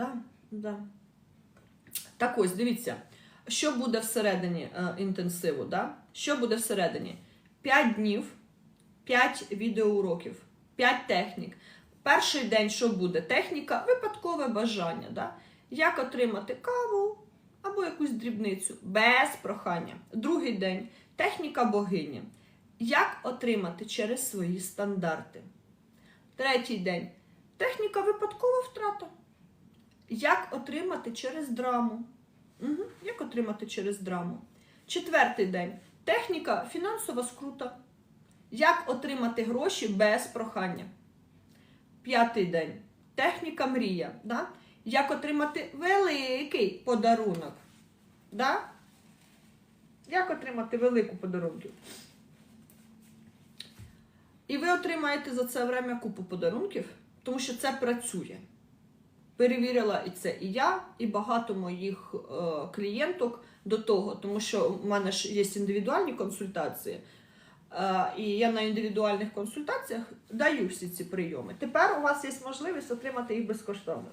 Да, да. Так ось, дивіться, що буде всередині е, інтенсиву, да? Що буде всередині? 5 днів, 5 відеоуроків, 5 технік. Перший день що буде? Техніка випадкове бажання. Да? Як отримати каву або якусь дрібницю без прохання. Другий день техніка богині. Як отримати через свої стандарти. Третій день техніка випадкова втрата. Як отримати через драму? Угу. Як отримати через драму? Четвертий день. Техніка фінансова скрута. Як отримати гроші без прохання? П'ятий день. Техніка мрія. Да? Як отримати великий подарунок? Да? Як отримати велику подарунків? І ви отримаєте за це время купу подарунків, тому що це працює. Перевірила і це і я, і багато моїх е, клієнток до того, тому що в мене ж є індивідуальні консультації. Е, і я на індивідуальних консультаціях даю всі ці прийоми. Тепер у вас є можливість отримати їх безкоштовно.